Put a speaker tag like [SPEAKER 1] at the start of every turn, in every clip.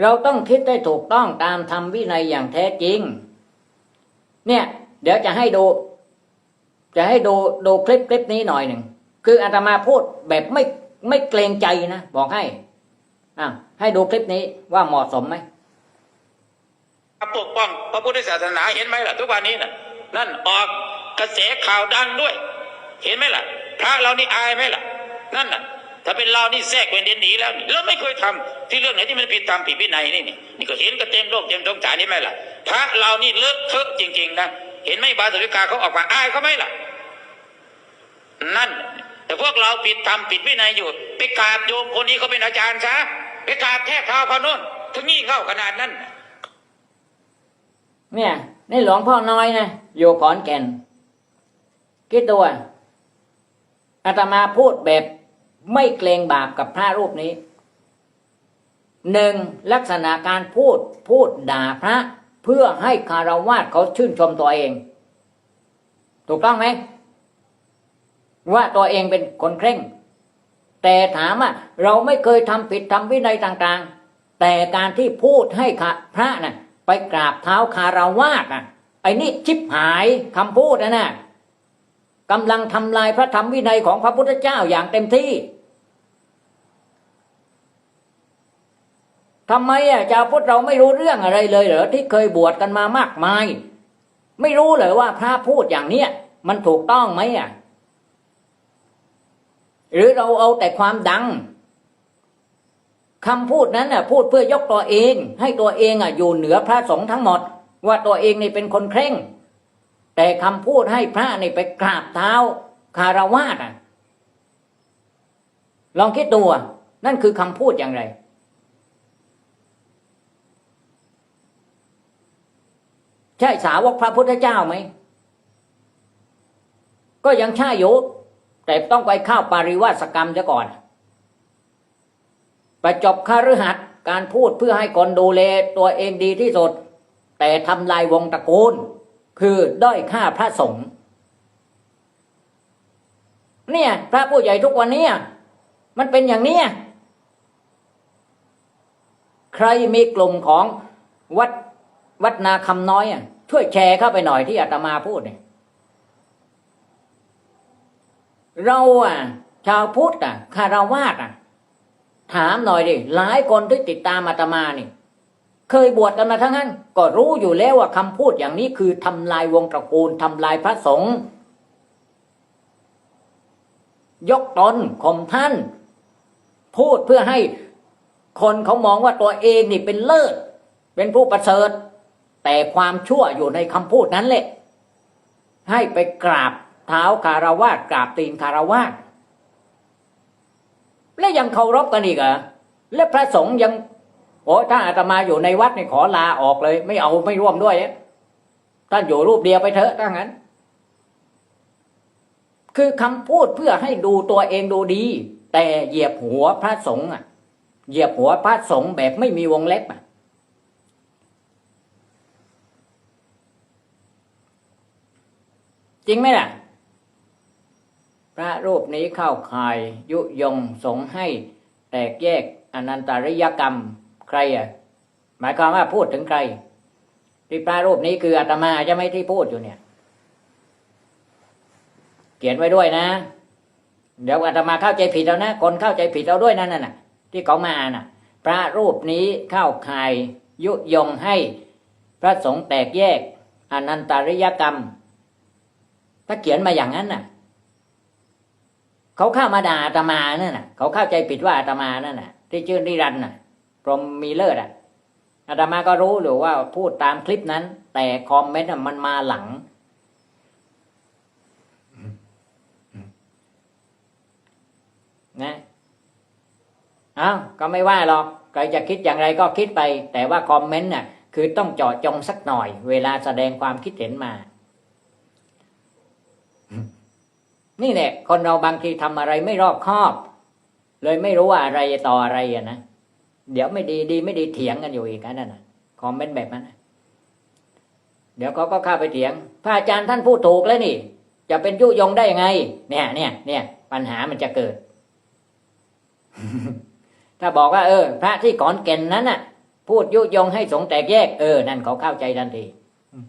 [SPEAKER 1] เราต้องคิดให้ถูกต้องตามธรรมวินัยอย่างแท้จริง เนี่ย เดี๋ยวจะให้ดู จะให้ดูดูคลิปคลิปนี้หน่อยหนึ่งคืออาตมาพูดแบบไม่ไม่เกรงใจนะบอกให้อะให้ดูคลิปนี้ว่าเหมาะสมไหม
[SPEAKER 2] ปกป้องพระพุทธศาสนาเห็นไหมล่ะ ทุกวันนี้น่ะ นั่นออกกระแสข่าวดังด้วย เห็นไหมล่ะ พระเรานี่อายไหมล่ะ นั่นน่ะ ถ้าเป็นเรานี่แทรกเป็นเดนหนีแล้วนี่เราไม่เคยทำที่เรื่องไหนที่มันผิดตามผิดวินัยนี่นี่นี่ก็เห็นกันเต็มโลกเต็มท้องสารนี่ไหมล่ะพระเรานี่เลอะเทอะจริง ๆ นะเห็นไหมบาสุริกาเขาออกมาอายเขาไหมล่ะ นั่น แต่พวกเราผิดธรรมผิดวินัยอยู่ ไปกราบโยมคนนี้เขาเป็นอาจารย์ซะไปกราบแทบเท้าเขาโน่นถึงนี่เข้าขนาดนั้น
[SPEAKER 1] เนี่ยนี่หลวงพ่อน้อยนะอยู่ขอนแก่นคิดตัวอาตมาพูดแบบ ไม่เกรงบาปกับพระรูปนี้หนึ่งลักษณะการพูดพูดด่าพระ เพื่อให้คารวะเขาชื่นชมตัวเอง ถูกต้องไหมว่าตัวเองเป็นคนเคร่ง แต่ถามว่าเราไม่เคยทำผิดทำวินัยต่างๆ แต่การที่พูดให้พระน่ะไปกราบเท้าคารวาสน่ะไอ้นี่ชิบหายคำพูดนะน่ะกำลังทำลายพระธรรมวินัยของพระพุทธเจ้าอย่างเต็มที่ ทำไมอะชาวพุทธเราไม่รู้เรื่องอะไรเลยเหรอที่เคยบวชกันมามากมาย ไม่รู้เลยว่าพระพูดอย่างเนี้ยมันถูกต้องไหมอะ หรือเราเอาแต่ความดังคำพูดนั้นน่ะพูดเพื่อยกตัวเอง ให้ตัวเองอะอยู่เหนือพระสงฆ์ทั้งหมด ว่าตัวเองนี่เป็นคนเคร่ง แต่คำพูดให้พระนี่ไปกราบเท้าคารวาสอะ ลองคิดดูอะนั่นคือคำพูดอย่างไร ใช่สาวกพระพุทธเจ้าไหม ก็ยังใช่อยู่แต่ต้องไปเข้าปาริวาสกรรมซะก่อนไปจบคาฤหัสการพูดเพื่อให้คนดูแลตัวเองดีที่สุด แต่ทำลายวงตระกูล คือด้อยค่าพระสงฆ์เนี่ย พระผู้ใหญ่ทุกวันนี้มันเป็นอย่างนี้ ใครมีกลุ่มของวัด วัดนาคำน้อยอะช่วยแชร์เข้าไปหน่อยที่อาตมาพูดเนี่ยเราอะ ชาวพุทธอะคารวาสอะ ถามหน่อยดิหลายคนที่ติดตามอาตมานี่ เคยบวชกันมาทั้งนั้น ก็รู้อยู่แล้วว่าคำพูดอย่างนี้คือทำลายวงตระกูลทำลายพระสงฆ์ยกตนข่มท่าน พูดเพื่อให้คนเขามองว่าตัวเองนี่เป็นเลิศ เป็นผู้ประเสริฐ แต่ความชั่วอยู่ในคำพูดนั้นแหละ ให้ไปกราบเท้าคารวาสกราบตีนคารวาสและยังเคารพกันอีกเหรอและพระสงฆ์ยังโอ้ถ้าอาตมาอยู่ในวัดนี่ขอลาออกเลย ไม่เอาไม่ร่วมด้วยอะท่านอยู่รูปเดียวไปเถอะถ้างั้น คือคำพูดเพื่อให้ดูตัวเองดูดี แต่เหยียบหัวพระสงฆ์อะ เหยียบหัวพระสงฆ์แบบไม่มีวงเล็บอะ จริงไหมล่ะ พระรูปนี้เข้าข่ายยุยงสงให้แตกแยกอนันตริยกรรมใครอะ หมายความว่าพูดถึงใคร ที่พระรูปนี้คืออาตมาจะไม่ที่พูดอยู่เนี่ย เขียนไว้ด้วยนะ เดี๋ยวอาตมาเข้าใจผิดแล้วนะคนเข้าใจผิดเราด้วยนั่นน่ะ ที่เขามาอ่านน่ะ พระรูปนี้เข้าข่ายยุยงให้ พระสงฆ์แตกแยกอนันตริยกรรม ถ้าเขียนมาอย่างนั้นน่ะเขาเข้ามาด่าอาตมานั่นน่ะ เขาเข้าใจผิดว่าอาตมานั่นน่ะ ที่ชื่อนิรันน่ะพรหมมีเลิศอะอาตมาก็รู้หรือว่าพูดตามคลิปนั้น แต่คอมเมนต์น่ะมันมาหลังนะอ้าวก็ไม่ว่าหรอกใครจะคิดอย่างไรก็คิดไป แต่ว่าคอมเมนต์น่ะ คือต้องเจาะจงสักหน่อย เวลาแสดงความคิดเห็นมา นี่แหละ คนเราบางทีทำอะไรไม่รอบคอบ เลยไม่รู้ว่าอะไรต่ออะไรอะนะเดี๋ยวไม่ดีดีไม่ดีเถียงกันอยู่อีกอันนั่นนะคอมเมนต์แบบนั้นน่ะเดี๋ยวเขาก็เข้าไปเถียง พระอาจารย์ท่านพูดถูกแล้วนี่ จะเป็นยุยงได้ยังไง เนี่ยเนี่ยเนี่ยปัญหามันจะเกิด ถ้าบอกว่า เออ พระที่ขอนแก่นนั้นน่ะ พูดยุยงให้สงฆ์แตกแยก เออ นั่นเขาเข้าใจทันทีอืม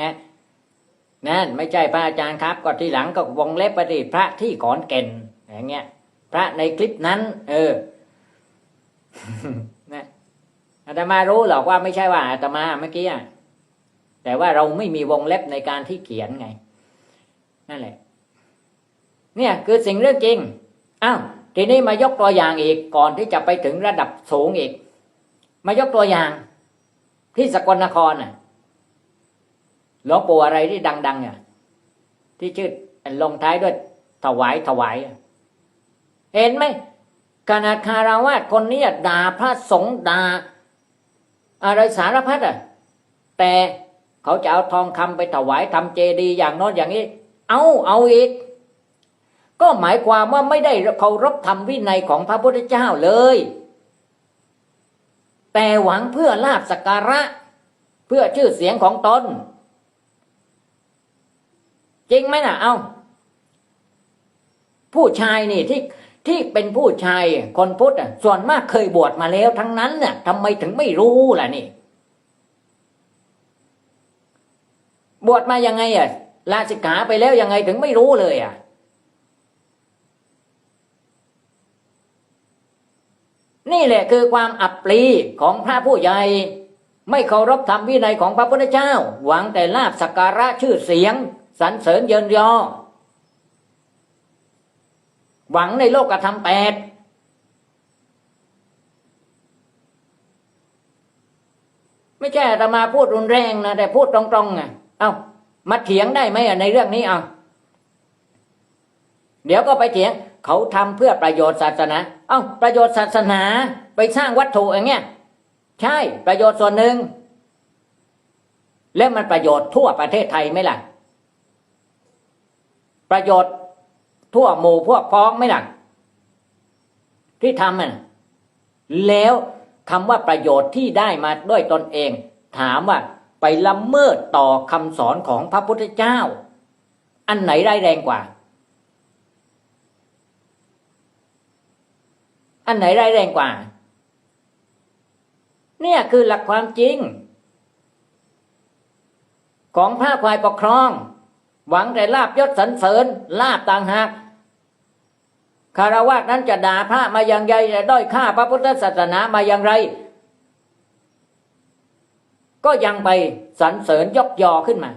[SPEAKER 1] นะ นั่นไม่ใช่พระอาจารย์ครับ ก็ทีหลังก็วงเล็บไปดิพระที่ขอนแก่นอย่างเงี้ย พระในคลิปนั้น เออนะอาตมารู้หรอกว่าไม่ใช่ว่าอาตมาเมื่อกี้แต่ว่าเราไม่มีวงเล็บในการที่เขียนไง นั่นแหละ เนี่ยคือสิ่งเรื่องจริงอ้าวทีนี้มายกตัวอย่างอีกก่อนที่จะไปถึงระดับสูงอีก มายกตัวอย่างที่สกลนครน่ะ หลวงปู่อะไรที่ดังๆอะที่ชื่อลงท้ายด้วยถวายถวาย เห็นไหมขนาดคาราวาสคนนี้อะด่าพระสงฆ์ด่าอะไรสารพัดอะ แต่เขาจะเอาทองคำไปถวายทำเจดีย์อย่างน้นอย่างนี้ เอาเอาอีก ก็หมายความว่าไม่ได้เคารพธรรมวินัยของพระพุทธเจ้าเลย แต่หวังเพื่อลาบสักการะ เพื่อชื่อเสียงของตน จริงไหมนะเอาผู้ชายนี่ที่ที่เป็นผู้ชายคนพุทธส่วนมากเคยบวชมาแล้วทั้งนั้นน่ะทำไมถึงไม่รู้ล่ะนี่ บวชมายังไงอะลาสิกขาไปแล้วยังไงถึงไม่รู้เลยอะนี่แหละคือความอับปรีของพระผู้ใหญ่ ไม่เคารพธรรมวินัยของพระพุทธเจ้า หวังแต่ลาบสักการะชื่อเสียง สรรเสริญเยินยอ หวังในโลกธรรมแปดไม่ใช่อาตมาพูดรุนแรงนะแต่พูดตรงๆไงเอามาเถียงได้ไหมในเรื่องนี้เอาเดี๋ยวก็ไปเถียงเขาทำเพื่อประโยชน์ศาสนา เอ้าประโยชน์ศาสนาไปสร้างวัตถุอย่างเงี้ยใช่ประโยชน์ส่วนหนึ่งแล้วมันประโยชน์ทั่วประเทศไทยไหมล่ะ ประโยชน์ทั่วหมู่พวกพ้องไหล่ะที่ทำมันแล้วคำว่าประโยชน์ที่ได้มาด้วยตนเอง ถามว่าไปละเมิดต่อคำสอนของพระพุทธเจ้า อันไหนได้แรงกว่า อันไหนได้แรงกว่า เนี่ยคือหลักความจริง ของพระควายปกครอง หวังแต่ลาบยศสรรเสริญลาบต่างหากคารวะนั้นจะด่าพระมาอย่างไรจะด้อยค่าพระพุทธศาสนามาอย่างไร ก็ยังไปสรรเสริญยกยอขึ้นมา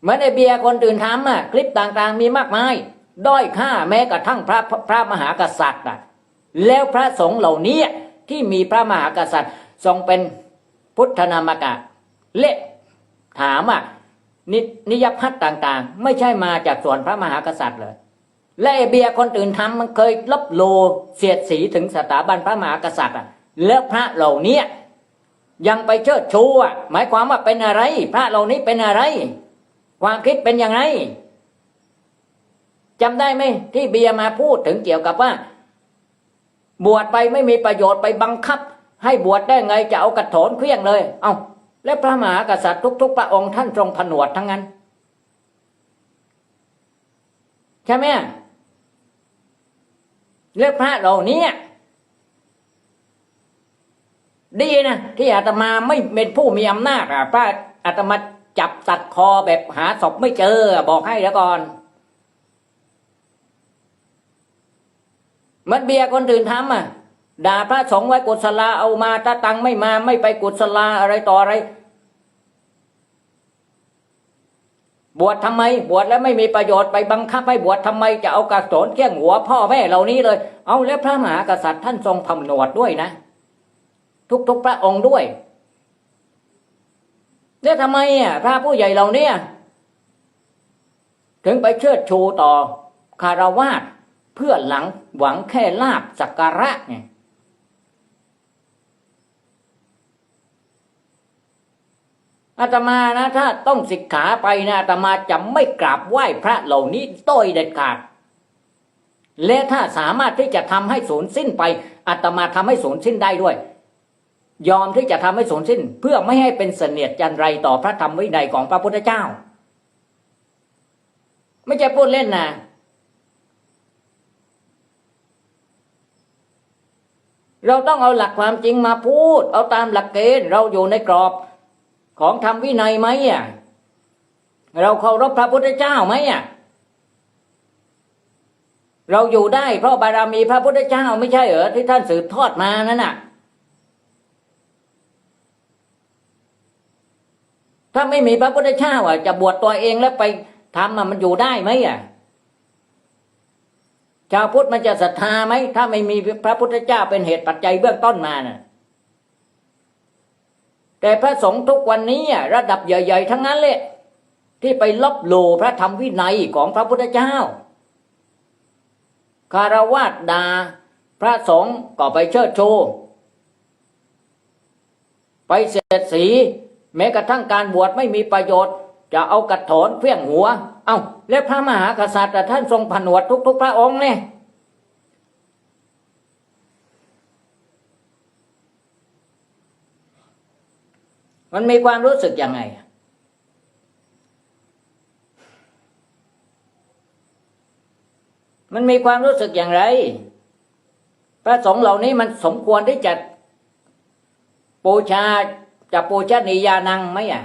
[SPEAKER 1] เหมือนไอเบียร์คนอื่นทำอะ คลิปต่างๆ มีมากมาย ด้อยค่าแม้กระทั่งพระพระมหากษัตริย์อะแล้วพระสงฆ์เหล่านี้ที่มีพระมหากษัตริย์ทรงเป็นพุทธนามกะเละ ถามอะนินิยพัฒน์ต่างๆ ไม่ใช่มาจากส่วนพระมหากษัตริย์เลยและไอเบียคนอื่นทำมันเคยลบโลเสียดสีถึงสถาบันพระมหากษัตริย์อะแล้วพระเหล่านี้ยังไปเชิดชูอะหมายความว่าเป็นอะไร พระเหล่านี้เป็นอะไร ความคิดเป็นยังไงจำได้ไหมที่เบียมาพูดถึงเกี่ยวกับว่า บวชไปไม่มีประโยชน์ไปบังคับ ให้บวชได้ไงจะเอากระโถนเคลี้ยงเลย เอา้า และพระมหากษัตริย์ทุกๆ พระองค์ท่านทรงผนวดทั้งนั้น ใช่ไหมเลือกพระเหล่านี้ดีนะที่อาตมาไม่เป็นผู้มีอำนาจอะพระอาตมาจับตัดคอแบบหาศพไม่เจอ บอกให้แล้วก่อน มันเบียคนอื่นทำอะ ด่าพระสงฆ์ไว้กุศลาเอามาถ้าตังไม่มาไม่ไปกุศลาอะไรต่ออะไร บวชทำไม บวชแล้วไม่มีประโยชน์ไปบังคับให้บวชทำไมจะเอากระโสนเขี้ยงหัวพ่อแม่เหล่านี้เลย เอาแล้วพระมหากษัตริย์ท่านทรงผนวดด้วยนะ ทุกๆพระองค์ด้วยแล้วทำไมอะพระผู้ใหญ่เหล่านี้ถึงไปเชิดชูต่อคารวาสเพื่อหลังหวังแค่ลาบสักการะไง อาตมานะถ้าต้องสิกขาไปนะอาตมาจะไม่กราบไหว้พระเหล่านี้ต้อยเด็ดขาด และถ้าสามารถที่จะทำให้สูญสิ้นไปอาตมาทำให้สูญสิ้นได้ด้วย ยอมที่จะทำให้สูญสิ้น เพื่อไม่ให้เป็นเสนียดจันไรต่อพระธรรมวินัยของพระพุทธเจ้า ไม่ใช่พูดเล่นนะเราต้องเอาหลักความจริงมาพูด เอาตามหลักเกณฑ์เราอยู่ในกรอบ ของธรรมวินัยไหมอะเราเคารพพระพุทธเจ้าไหมอะเราอยู่ได้เพราะบารมีพระพุทธเจ้าไม่ใช่เหรอที่ท่านสืบทอดมานั่นน่ะ ถ้าไม่มีพระพุทธเจ้าอะ จะบวชตัวเองแล้วไปทำอะมันอยู่ได้ไหมอะชาวพุทธมันจะศรัทธาไหมถ้าไม่มีพระพุทธเจ้าเป็นเหตุปัจจัยเบื้องต้นมาน่ะ แต่พระสงฆ์ทุกวันนี้อะระดับใหญ่ ๆ ทั้งนั้นเลยที่ไปลบหลู่พระธรรมวินัยของพระพุทธเจ้า คารวะดา พระสงฆ์ก็ไปเชิดโชูไปเสียดสี แม้กระทั่งการบวชไม่มีประโยชน์ จะเอากระโถนเพี้ยงหัว เอา้า แล้วพระมหากษัตริย์ท่านทรงผนวดทุกๆพระองค์เนี่ย มันมีความรู้สึกยังไง มันมีความรู้สึกอย่างไร พระสงฆ์เหล่านี้มันสมควรที่จะปูชาจะปูชนียานังไหมอะ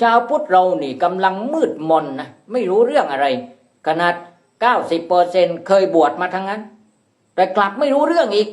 [SPEAKER 1] ชาวพุทธเรานี่กำลังมืดมนนะไม่รู้เรื่องอะไรขนาด90%เคยบวชมาทั้งนั้น แต่กลับไม่รู้เรื่องอีก